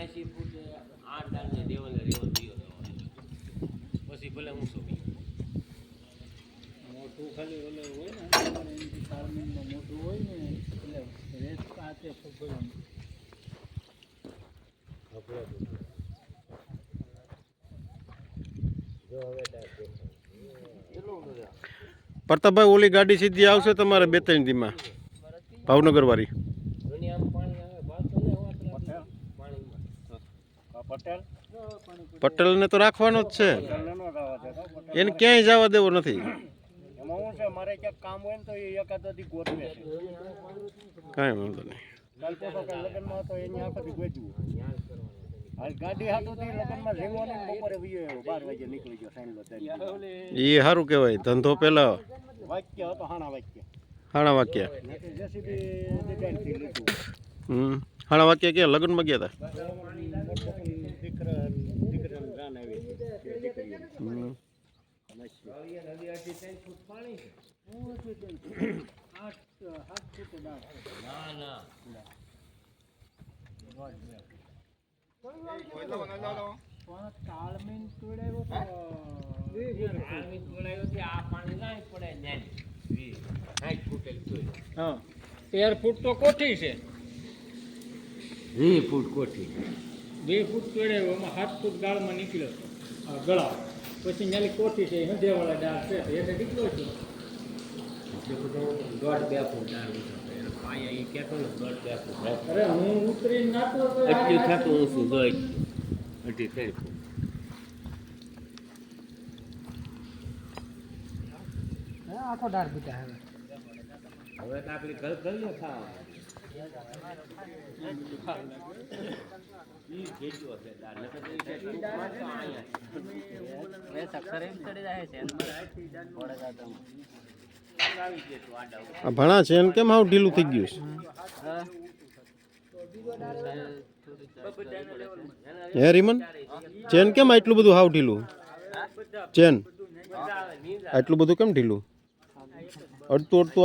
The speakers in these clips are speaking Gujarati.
એસી ફૂટ આઠ ડાળને દેવલે રેવો દિયો પછી ભલે હું શું મોટું ખાલી ઓલે હોય ને તમારે ફાર્મિંગમાં મોટું હોય ને એટલે રેત કાચે ફૂગવાનું જો હવે કેટલું પ્રતાપભાઈ, ઓલી ગાડી સીધી આવશે તમારે બે ત્રણ દીમાં? ભાવનગર વાળી પટેલને તો રાખવાનો જ છે. એને ક્યાંય જવા દેવો નથી. કાંઈ વાંધો નહીં. એ સારું કહેવાય ધંધો પેલા. હાણા વાક્ય. હમ. હાણા વાક્ય ક્યાં લગ્નમાં ગયા હતા. ના ના તેર ફૂટ તો કોઠી છે વી ફૂટ કોઠી બે ફૂટ તોડ્યો એમાં સાત ફૂટ ગાળમાં નીકળ્યો ગળા પછી કોઠી છે હંધેવાળા ડાળ છે એટલે નીકળ્યો છે દોઢ બે ફૂટ એટલે થતું ઊંચું ગઈ અઢી થઈ આખો ડાળ બીટા હવે. હવે તો આપણી ઘર કરીએ ખાવા. ઈ ભેજ્યો છે દાળ નકર આ ભણા છે, એને કેમ આવું ઢીલું થઈ ગયું છે? હે, રીમન? ચેન કેમ આટલું બધું હાવ ઢીલું? ચેન? આટલું બધું કેમ ઢીલું? અડતું અડતું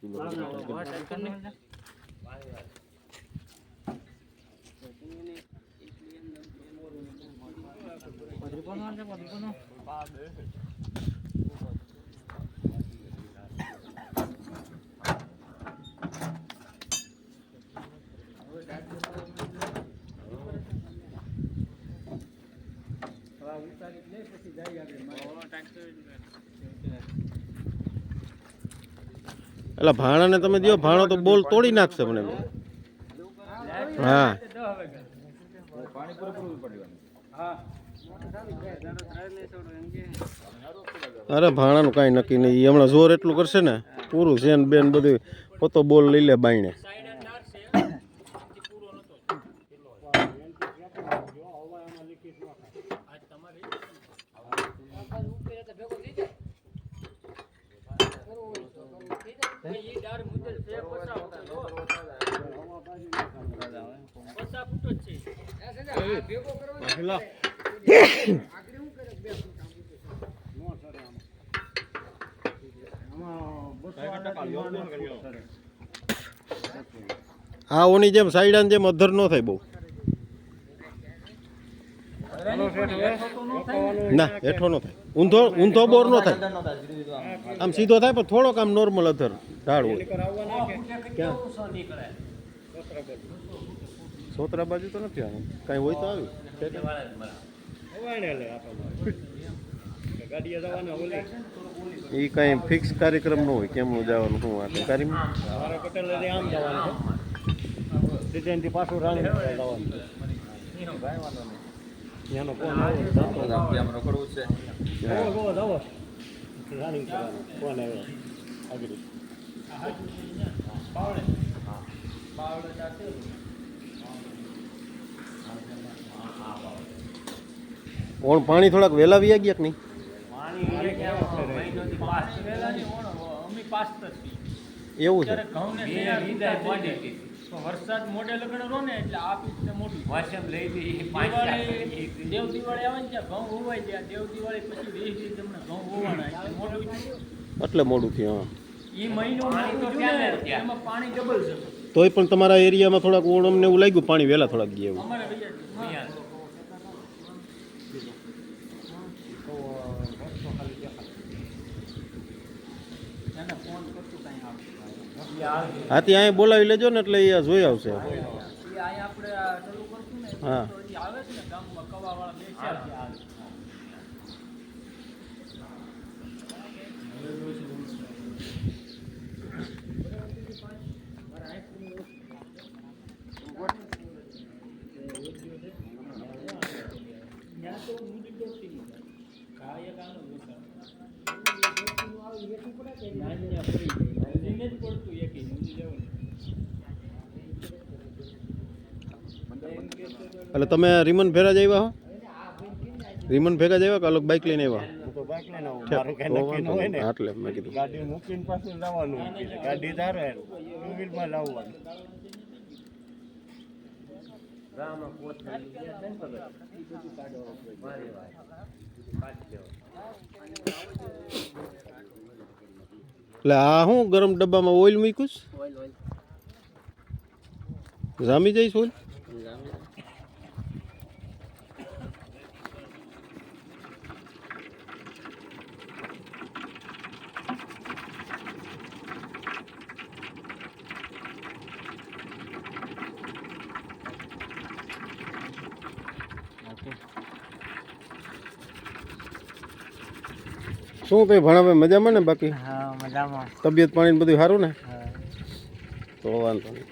ટાઈટ કરી કિલો કિલો એટલે ભાણાને તમે દો ભાણો તો બોલ તોડી નાખશે મને. હા. અરે ભાણાનું કાંઈ નક્કી નહીં. હમણાં જોર એટલું કરશે ને, પૂરું છે બેન બધું પોતો બોલ લઈ લે બાઈને આ ઓની જેમ સાઈડાની જેમ અધર ન થાય બહુ. ના, હેઠો ન થાય. ઊંધો ઊંધો બોર ન થાય. આમ સીધો થાય, પણ થોડોક આમ નોર્મલ અધર ઢાળ હોય. ક્યાં? બાજુ તો નથી આમ કાંઈ હોય તો આવ્યું એ કઈ ફિક્સ કાર્યક્રમ ન હોય કેમનું જવાનું શું વાત કાર્યક્રમ પટેલ આમ જવાનું ડિઝાઇનથી પાછું રાણી જવાનું ત્યાંનો ફોન આવ્યો છે. રાણી ફોન આવ્યો આગળ. ઓણ પાણી થોડાક વહેલા વ્યા ગયા કે નહીં? એવું છે? વરસાદ મોઢે લગણ રો ને એટલે આ પીક મોટી વાસમ લઈ દિવાળી દેવ દિવાળી આવે ને ત્યાં ઘઉં હોવાય ત્યાં દેવ દિવાળી પછી વીસ દિવસ તમને ઘઉં હોવાના એટલે મોટું એટલે મોડું થયું હા. ઈ મહિનો. એમાં પાણી ડબલ છે તોય પણ તમારા એરિયામાં થોડાક ઓણમ ને એવું લાગ્યું પાણી વહેલા થોડાક ગયા એવું અમારે ભૈયા અહીંયા. હા બોલાવી લેજો ને એટલે એ જોઈ આવશે ઈ અહીંયા આપણે આ શરૂ કરશું ને હા. તો ઈ આવે છે ને ગામમાં કવાવાળા બેસ્યા છે આ. ત્યાં તો મૂડી દોડતી નહીં. કાંઈ એક આનો વિચાર. નાની આ પડી ગઈ. મૂડીને જ પડતું એકેય, મૂડી લેવાનું. એટલે તમે રીમન ભેરા જ આવ્યા હો? રીમન ભેગા જ આવ્યા કે અલગ બાઇક લઈને આવ્યા? એટલે મેં કીધું. ગાડી મૂકીને પાછું લાવવાનું. ગાડી ધારે. ટુ વ્હીલમાં લાવવાનું. ગામમાં કોથળી છે ને ભગત. ઈ બધું કાઢવાનું મારી વાત. બધું કાઢી લેવાનું. એટલે આ શું ગરમ ડબ્બામાં ઓઇલ મૂક્યું છે? ઓઇલ ઓઇલ જામી જઈશ ઓઇલ જામી શું કઈ ભણાવે? મજામાં ને બાકી? હા મજામાં. તબિયત પાણી બધું સારું ને? તો વાંધો નહીં.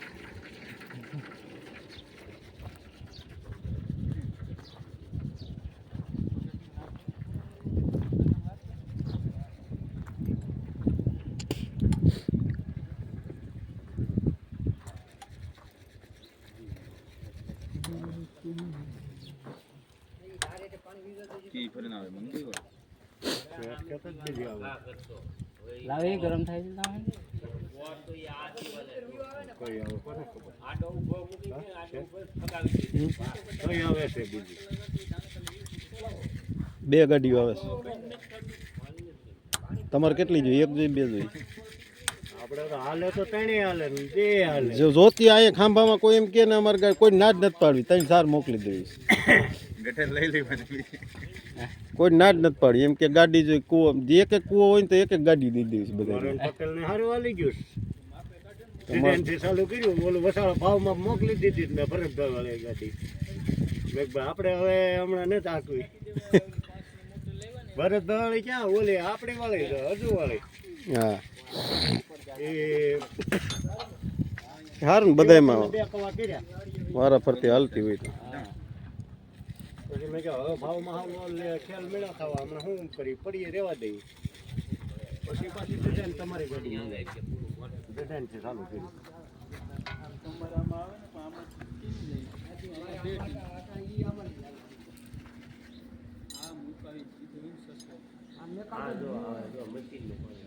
કી ફરીને આવે? મંગી લાવે ગરમ થાય છે બે ગાડીઓ આવે છે. તમારે કેટલી જોઈએ? એક જોઈએ બે જોઈએ. આપણે તો હાલે તો ત્રણેય હાલે ને બે હાલે. જો જોતી આ ખાંભામાં કોઈ એમ કે ને અમારે કાંઈ કોઈ ના જ નથી પાડવી ત્રણ સાર મોકલી દેવી. ગઠે લઈ લઈ પછી. કોઈ ના જ નથી પાડવી એમ કે ગાડી જોઈ કૂવો જે એક એક કૂવો હોય ને તો એક એક ગાડી દઈ દઈશ બધા પટેલ ને હારું હાલી ગયું થી ચાલુ કર્યું બોલું વસાળા ભાવમાં મોકલી દીધી મેં ભરતભાઈ વાળી ગાડી. મેં ભાઈ આપણે હવે હમણાં નથી આકવી ભરતભાઈ વાળી ક્યાં? ઓલી આપણી વાળી હજુ વાળી. હા. એ સારું ને બધાયમાં બે વારા ફરતી હાલતી હોય તો. પછી મેં કહ્યું હવે ભાવમાં હાવ લે ખ્યાલ મેળા થવા હમણાં શું કરી પડીએ રહેવા દઈએ. પછી પાછી ડિઝાઇન તમારી ગાડી ડિઝાઇન છે ચાલુ કર્યું આ જો, આ જો, મશીનનું આવે.